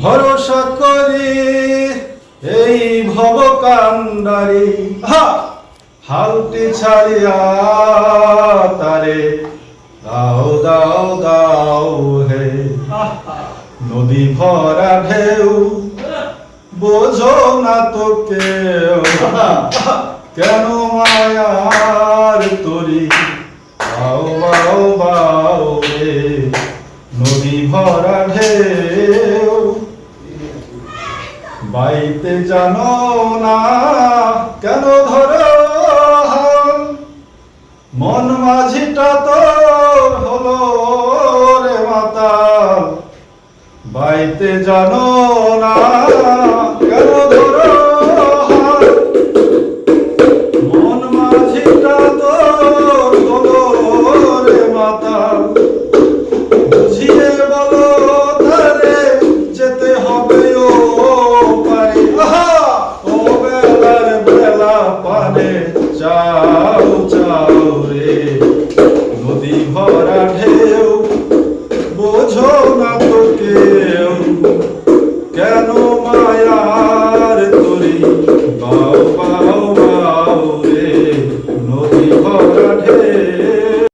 ভরসা করি এই ভব কান্ডারি হালটি ছাড়িয়া তারে দাও দাও দাও হে। নদী ভরা ঢেউ, বোঝো না তো কেউ। কেন মায়ার তরি? ভরা ঢেউ। বাইতে জানো না কেন ধরো মন মাঝিটা তো হলো রে মাতাল। বাইতে জানো না চাও চাও